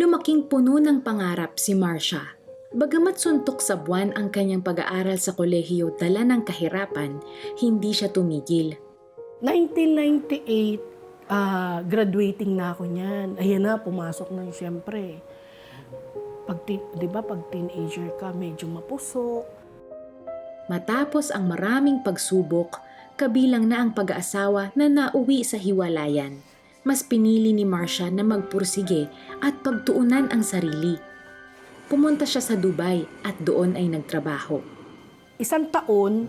lumaking puno ng pangarap si Marcia. Bagamat suntok sa buwan ang kanyang pag-aaral sa kolehiyo dala ng kahirapan, hindi siya tumigil. 1998, ah, graduating na ako niyan. Ayan na, pumasok na siyempre. Pag, di ba, pag teenager ka, medyo mapuso. Matapos ang maraming pagsubok, kabilang na ang pag-aasawa na nauwi sa hiwalayan. Mas pinili ni Marcia na magpursige at pagtuunan ang sarili. Pumunta siya sa Dubai at doon ay nagtrabaho. Isang taon,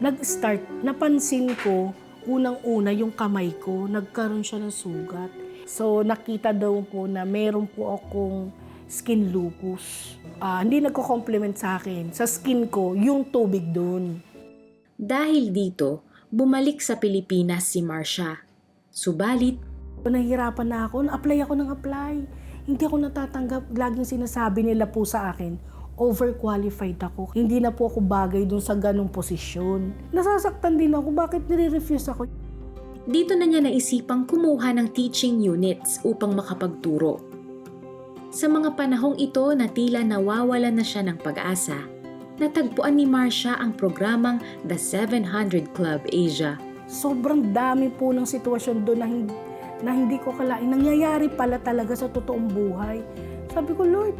nag-start, napansin ko, unang-una yung kamay ko, nagkaroon siya ng sugat. So, nakita daw po na meron po akong skin lupus. Ah, hindi nagko-complement sa akin. Sa skin ko, yung tubig doon. Dahil dito, bumalik sa Pilipinas si Marcia. Subalit, Nahihirapan na ako, na-apply ako ng apply. Hindi ako natatanggap. Laging sinasabi nila po sa akin, overqualified ako. Hindi na po ako bagay dun sa ganong posisyon. Nasasaktan din ako, bakit nire-refuse ako? dito na niya naisipang kumuha ng teaching units upang makapagturo. Sa mga panahong ito na tila nawawala na siya ng pag-asa, natagpuan ni Marcia ang programang The 700 Club Asia. Sobrang dami po ng sitwasyon doon na hindi, na hindi ko kalain. Nangyayari pala talaga sa totoong buhay. Sabi ko, Lord,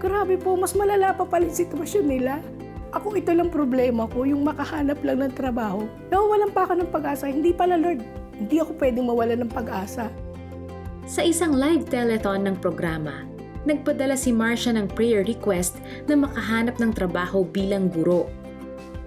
grabe po, mas malala pa pala yung sitwasyon nila. Ako ito lang problema ko, yung makahanap lang ng trabaho. Nawawalan pa ako ng pag-asa. Hindi pala, Lord, hindi ako pwedeng mawalan ng pag-asa. Sa isang live telethon ng programa, nagpadala si Marcia ng prayer request na makahanap ng trabaho bilang guro.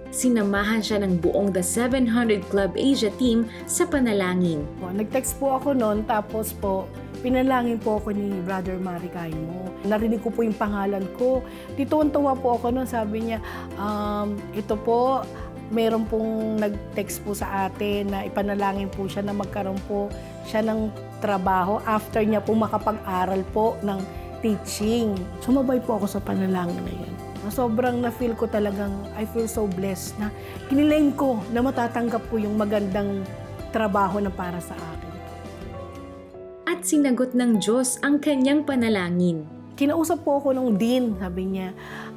Sinamahan siya ng buong The 700 Club Asia team sa panalangin. Nag-text po ako noon, tapos po, pinalangin po ako ni Brother Mari Kaimo. Narinig ko po yung pangalan ko. Tituwan-tuwa po ako noon, sabi niya, um, ito po, meron pong nag-text po sa atin na ipanalangin po siya na magkaroon po siya ng trabaho after niya po makapag-aral po ng teaching. Sumabay po ako sa panalangin na yun. Sobrang na-feel ko talagang, I feel so blessed na kinilain ko na matatanggap ko yung magandang trabaho na para sa akin. At sinagot ng Diyos ang kanyang panalangin. Kinausap po ako ng dean, sabi niya,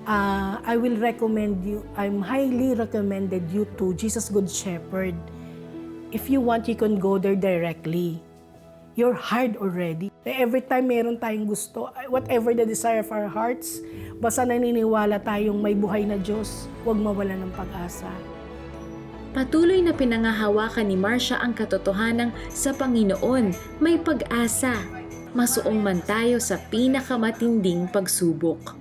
"Ah, I will recommend you, I'm highly recommended you to Jesus Good Shepherd. If you want, you can go there directly. You're hard already. Every time meron tayong gusto, whatever the desire of our hearts, basta naniniwala tayong may buhay na Diyos, huwag mawala ng pag-asa. Patuloy na pinangahawakan ni Marcia ang katotohanang sa Panginoon may pag-asa. Masuong man tayo sa pinakamatinding pagsubok.